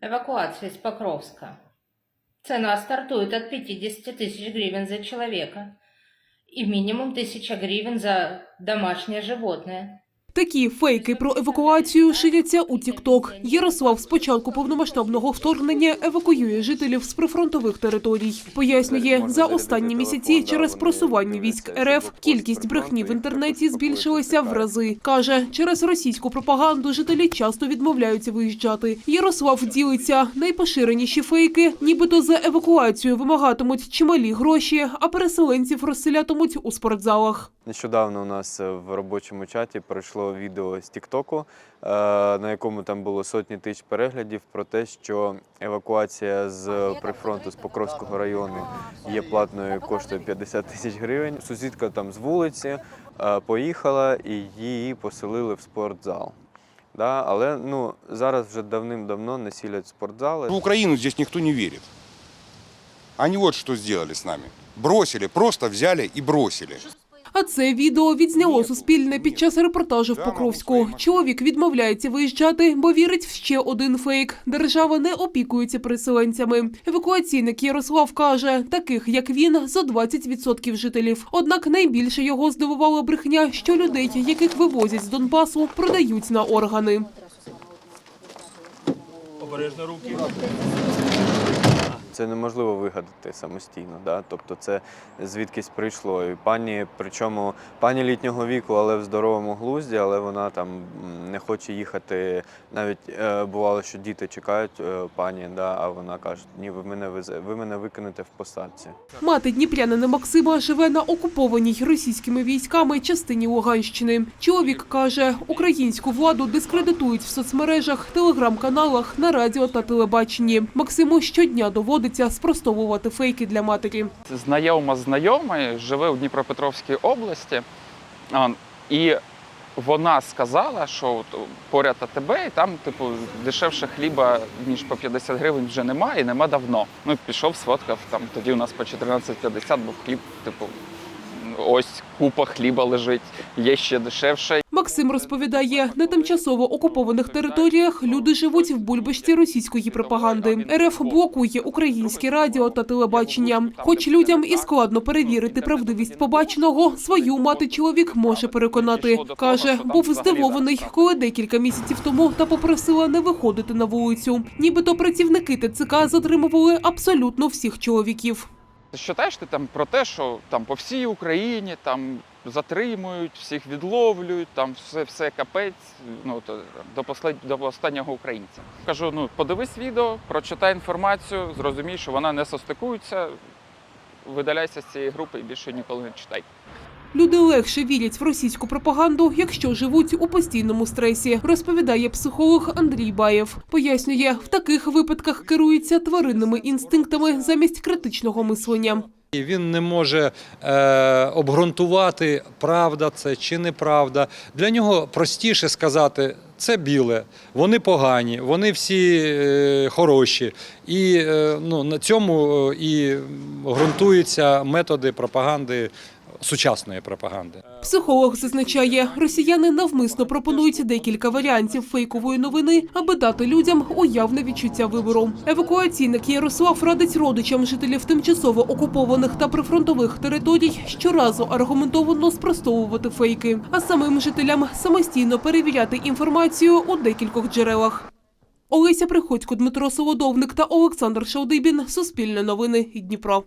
эвакуации из Покровска. Цена стартует от 50 тысяч гривен за человека и минимум 1000 гривен за домашнее животное. Такі фейки про евакуацію ширяться у Тікток. Ярослав з початку повномасштабного вторгнення евакуює жителів з прифронтових територій. Пояснює, за останні місяці через просування військ РФ кількість брехні в інтернеті збільшилася в рази. Каже, через російську пропаганду жителі часто відмовляються виїжджати. Ярослав ділиться найпоширеніші фейки, нібито за евакуацію вимагатимуть чималі гроші, а переселенців розселятимуть у спортзалах. Нещодавно у нас в робочому чаті пройшло відео з Тіктоку, е, на якому там було сотні тисяч переглядів про те, що евакуація з прифронту з Покровського району є платною, коштує 50 тисяч гривень. Сусідка там з вулиці е, поїхала і її поселили в спортзал. Да, але ну зараз вже давним-давно не сілять спортзали. В Украину здесь никто не верит. Они вот что сделали с нами. Бросили, просто взяли и бросили. А це відео відзняло Суспільне під час репортажу в Покровську. Чоловік відмовляється виїжджати, бо вірить в ще один фейк. Держава не опікується переселенцями. Евакуаційник Ярослав каже, таких як він за 20% жителів. Однак найбільше його здивувала брехня, що людей, яких вивозять з Донбасу, продають на органи. Це неможливо вигадати самостійно. Да? Тобто це звідкись прийшло. І пані, причому пані літнього віку, але в здоровому глузді, але вона там не хоче їхати. Навіть е, бувало, що діти чекають е, пані, да? а вона каже, ні, ви мене везе, ви мене викинете в посадці. Мати дніпрянина Максима живе на окупованій російськими військами частині Луганщини. Чоловік каже, українську владу дискредитують в соцмережах, телеграм-каналах, на радіо та телебаченні. Максиму щодня доводиться спростовувати фейки для матері. знайома знайомий живе у Дніпропетровській області, і вона сказала, що поряд АТБ, і там, типу, дешевше хліба, ніж по 50 гривень вже немає, і нема давно. Ну, пішов, сфоткав, там тоді у нас по 14,50 був хліб, типу, ось купа хліба лежить, є ще дешевше. Максим розповідає, на тимчасово окупованих територіях люди живуть в бульбашці російської пропаганди. РФ блокує українське радіо та телебачення. Хоч людям і складно перевірити правдивість побаченого, свою мати чоловік може переконати. Каже, був здивований, коли декілька місяців тому та попросила не виходити на вулицю. Нібито працівники ТЦК затримували абсолютно всіх чоловіків. Ти читаєш ти там про те, що там по всій Україні там затримують, всіх відловлюють, там все, все капець, ну то до послед... до останнього українця. Кажу, ну подивись відео, прочитай інформацію, зрозумій, що вона не состикується. Видаляйся з цієї групи і більше ніколи не читай. Люди легше вірять в російську пропаганду, якщо живуть у постійному стресі, розповідає психолог Андрій Баєв. Пояснює, в таких випадках керуються тваринними інстинктами замість критичного мислення. І Він не може е, обґрунтувати, правда це чи неправда. Для нього простіше сказати, це біле, вони погані, вони всі е, хороші. І е, ну, на цьому е, і ґрунтуються методи пропаганди, сучасної пропаганди. Психолог зазначає, росіяни навмисно пропонують декілька варіантів фейкової новини, аби дати людям уявне відчуття вибору. Евакуаційник Ярослав радить родичам жителів тимчасово окупованих та прифронтових територій щоразу аргументовано спростовувати фейки, а самим жителям самостійно перевіряти інформацію у декількох джерелах. Олеся Приходько, Дмитро Солодовник та Олександр Шалдибін. Суспільне новини. Дніпро.